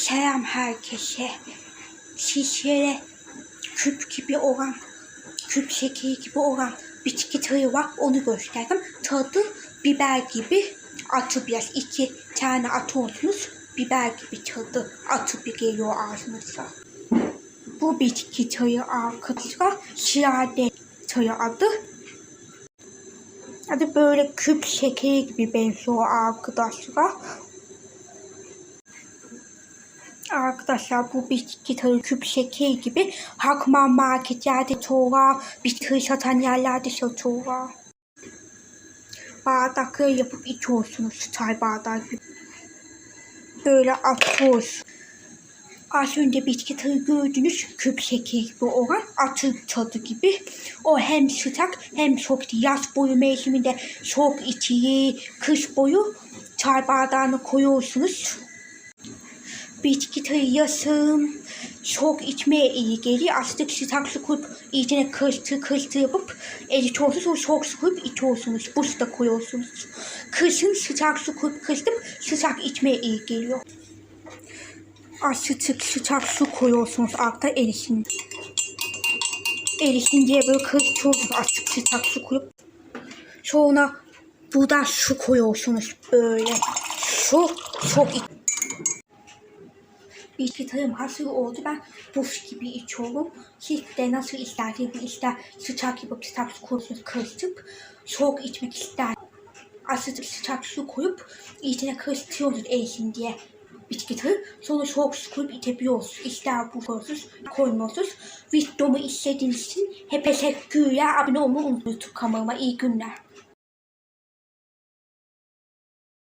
Selam herkese. Sizlere küp gibi olan, küp şekeri gibi olan bitki tadı var. Onu gösterdim. Tadı biber gibi atı biraz. iki tane atıyorsunuz. Biber gibi tadı atı bir geliyor ağzınıza. Bu bitki çayı arkadaşlar şirade çayı adı. Adı böyle küp şekeri gibi benziyor arkadaşlar. Arkadaşlar bu bitki tadı küp şekeri gibi Hakman marketlerde çoğu var. Bitki satan yerlerde satıyorlar. Bardakları yapıp içiyorsunuz çay bardağı gibi. Böyle atıyoruz. Az önce bitki tadı gördünüz küp şekeri gibi olan atı tadı gibi. O hem sıcak hem soğuk. Yaz boyu mevsiminde soğuk içi, kış boyu çay bardağına koyuyorsunuz. Bitki tadı yazın soğuk içmeye iyi geliyor. Azıcık sıcak koyup içine kırtı kırtı yapıp eritiyorsunuz. Su koyup içiyorsunuz. Buz da koyuyorsunuz. Kışın sıcak su koyup kırtıp sıcak içmeye iyi geliyor. Azıcık sıcak su koyuyorsunuz altta erisin. Erisin diye böyle kırtıyorsunuz azıcık sıcak su koyup. Sonra buradan su koyuyorsunuz böyle. Su çok iç. Bitki tadım hazır oldu. Ben buz gibi içiyorum. Siz de nasıl isterseniz ister sıcak yapıp sıcak su koyuyorsunuz kırtıp soğuk içmek ister. Azıcık sıcak su koyup içine karıştırıyorsunuz erisin diye bitki tadı. Sonra soğuk su koyup içebiliyorsunuz. İster bu koyuyorsunuz, koymuyorsunuz. Videomu izlediğiniz için hep teşekkürler. Abone olmayı unutmayın YouTube kanalıma. İyi günler.